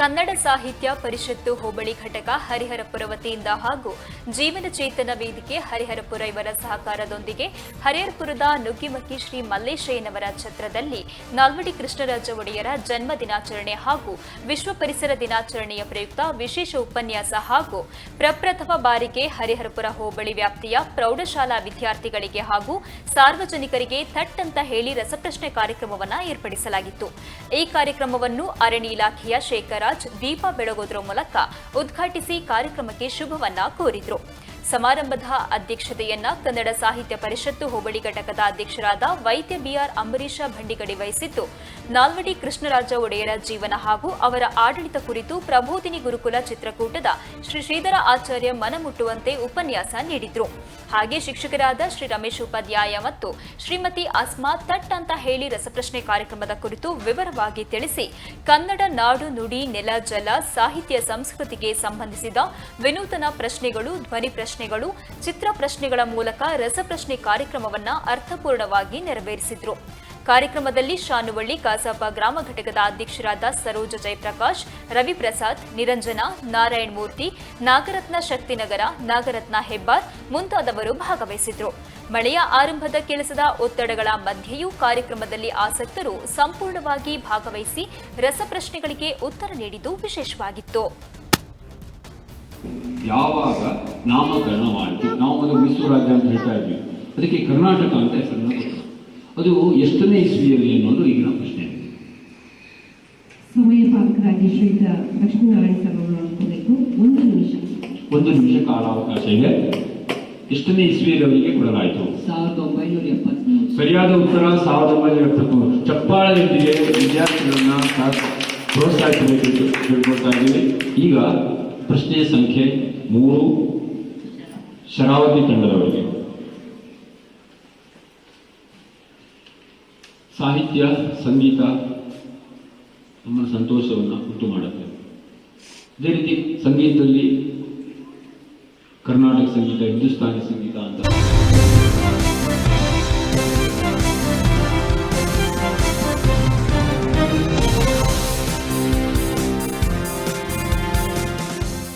ಕನ್ನಡ ಸಾಹಿತ್ಯ ಪರಿಷತ್ತು ಹೋಬಳಿ ಘಟಕ ಹರಿಹರಪುರ ವತಿಯಿಂದ ಹಾಗೂ ಜೀವನ ಚೇತನ ವೇದಿಕೆ ಹರಿಹರಪುರ ಇವರ ಸಹಕಾರದೊಂದಿಗೆ ಹರಿಹರಪುರದ ನುಗ್ಗಿಮಕ್ಕಿ ಶ್ರೀ ಮಲ್ಲೇಶಯ್ಯನವರ ಛತ್ರದಲ್ಲಿ ನಾಲ್ವಡಿ ಕೃಷ್ಣರಾಜ ಒಡೆಯರ ಜನ್ಮ ದಿನಾಚರಣೆ ಹಾಗೂ ವಿಶ್ವ ಪರಿಸರ ದಿನಾಚರಣೆಯ ಪ್ರಯುಕ್ತ ವಿಶೇಷ ಉಪನ್ಯಾಸ ಹಾಗೂ ಪ್ರಪ್ರಥಮ ಬಾರಿಗೆ ಹರಿಹರಪುರ ಹೋಬಳಿ ವ್ಯಾಪ್ತಿಯ ಪ್ರೌಢಶಾಲಾ ವಿದ್ಯಾರ್ಥಿಗಳಿಗೆ ಹಾಗೂ ಸಾರ್ವಜನಿಕರಿಗೆ ಥಟ್ ಅಂತ ಹೇಳಿ ರಸಪ್ರಶ್ನೆ ಕಾರ್ಯಕ್ರಮವನ್ನು ಏರ್ಪಡಿಸಲಾಗಿತ್ತು. ಈ ಕಾರ್ಯಕ್ರಮವನ್ನು ಅರಣ್ಯ ಇಲಾಖೆಯ ಶೇಖರಾಜ್ ದೀಪ ಬೆಳಗೋದ್ರ ಮೂಲಕ ಉದ್ಘಾಟಿಸಿ ಕಾರ್ಯಕ್ರಮಕ್ಕೆ ಶುಭವನ್ನ ಕೋರಿದ್ರು. ಸಮಾರಂಭದ ಅಧ್ಯಕ್ಷತೆಯನ್ನ ಕನ್ನಡ ಸಾಹಿತ್ಯ ಪರಿಷತ್ತು ಹೋಬಳಿ ಘಟಕದ ಅಧ್ಯಕ್ಷರಾದ ವೈದ್ಯ ಬಿಆರ್ ಅಂಬರೀಷ ಭಂಡಿಗಡಿ ವಹಿಸಿದ್ದು ನಾಲ್ವಡಿ ಕೃಷ್ಣರಾಜ ಒಡೆಯರ ಜೀವನ ಹಾಗೂ ಅವರ ಆಡಳಿತ ಕುರಿತು ಪ್ರಬೋಧಿನಿ ಗುರುಕುಲ ಚಿತ್ರಕೂಟದ ಶ್ರೀ ಶ್ರೀಧರ ಆಚಾರ್ಯ ಮನಮುಟ್ಟುವಂತೆ ಉಪನ್ಯಾಸ ನೀಡಿದ್ರು. ಹಾಗೆ ಶಿಕ್ಷಕರಾದ ಶ್ರೀ ರಮೇಶ್ ಉಪಾಧ್ಯಾಯ ಮತ್ತು ಶ್ರೀಮತಿ ಅಸ್ಮಾ ತಟ್ ಅಂತ ಹೇಳಿ ರಸಪ್ರಶ್ನೆ ಕಾರ್ಯಕ್ರಮದ ಕುರಿತು ವಿವರವಾಗಿ ತಿಳಿಸಿ ಕನ್ನಡ ನಾಡು ನುಡಿ ನೆಲ ಜಲ ಸಾಹಿತ್ಯ ಸಂಸ್ಕೃತಿಗೆ ಸಂಬಂಧಿಸಿದ ವಿನೂತನ ಪ್ರಶ್ನೆಗಳು ಧ್ವನಿ ಪ್ರಶ್ನೆಗಳು, ಚಿತ್ರ ಪ್ರಶ್ನೆಗಳ ಮೂಲಕ ರಸಪ್ರಶ್ನೆ ಕಾರ್ಯಕ್ರಮವನ್ನ ಅರ್ಥಪೂರ್ಣವಾಗಿ ನೆರವೇರಿಸಿದ್ರು. ಕಾರ್ಯಕ್ರಮದಲ್ಲಿ ಶಾನುವಳ್ಳಿ, ಕಾಸಪ್ಪ ಗ್ರಾಮ ಘಟಕದ ಅಧ್ಯಕ್ಷರಾದ ಸರೋಜ ಜಯಪ್ರಕಾಶ್, ರವಿಪ್ರಸಾದ್, ನಿರಂಜನ, ನಾರಾಯಣ್ ಮೂರ್ತಿ, ನಾಗರತ್ನ ಶಕ್ತಿನಗರ, ನಾಗರತ್ನ ಹೆಬ್ಬಾರ್ ಮುಂತಾದವರು ಭಾಗವಹಿಸಿದ್ರು. ಮಳೆಯ ಆರಂಭದ ಕೆಲಸದ ಒತ್ತಡಗಳ ಮಧ್ಯೆಯೂ ಕಾರ್ಯಕ್ರಮದಲ್ಲಿ ಆಸಕ್ತರು ಸಂಪೂರ್ಣವಾಗಿ ಭಾಗವಹಿಸಿ ರಸಪ್ರಶ್ನೆಗಳಿಗೆ ಉತ್ತರ ನೀಡಿದ್ದು ವಿಶೇಷವಾಗಿತ್ತು. ಯಾವಾಗ ನಾಮಕರಣವಾಯಿತು ನಾವು ಅದು ಮೈಸೂರು ರಾಜ್ಯ ಅಂತ ಹೇಳ್ತಾ ಇದ್ವಿ. ಅದಕ್ಕೆ ಕರ್ನಾಟಕ ಅಂತ ಹೆಸರನ್ನು ಕೊಟ್ಟರು. ಅದು ಎಷ್ಟನೇ ಇಸ್ವಿಯಲ್ಲಿ ಅನ್ನೋದು ಈಗಿನ ಪ್ರಶ್ನೆ. ಸಮಯ ಪಾಲಕರಾಗಿ ಶ್ರೀತ ಲಕ್ಷ್ಮೀನಾರಾಯಣ ಸರ್ವರು ಅನ್ಕೋಬೇಕು. ಒಂದು ನಿಮಿಷ. ಒಂದು ನಿಮಿಷ ಕಾಲಾವಕಾಶ ಇದೆ. ಎಷ್ಟನೇ ಇಸ್ವಿಯಲ್ಲಿ ಅವರಿಗೆ ಕೊಡಲಾಯಿತು? ಸಾವಿರದ ಒಂಬೈನೂರ ಎಪ್ಪತ್ಮೂರು. ಸರಿಯಾದ ಉತ್ತರ ಸಾವಿರದ ಒಂಬೈನೂರ ಎಪ್ಪತ್ಮೂರು. ಚಪ್ಪಾಳದೊಂದಿಗೆ ವಿದ್ಯಾರ್ಥಿಗಳನ್ನ ಸಹ ಪ್ರೋತ್ಸಾಹಿಸಬೇಕು ಅಂತ ಕೇಳ್ಕೊಳ್ತಾ ಇದ್ದೀವಿ. ಈಗ ಪ್ರಶ್ನೆ ಸಂಖ್ಯೆ ಮೂರು, ಶರಾವತಿ ತಂಡದವರಿಗೆ. ಸಾಹಿತ್ಯ, ಸಂಗೀತ ನಮ್ಮ ಸಂತೋಷವನ್ನು ಉಂಟು ಮಾಡುತ್ತೆ. ಅದೇ ರೀತಿ ಸಂಗೀತದಲ್ಲಿ ಕರ್ನಾಟಕ ಸಂಗೀತ, ಹಿಂದೂಸ್ತಾನಿ ಸಂಗೀತ ಅಂತ.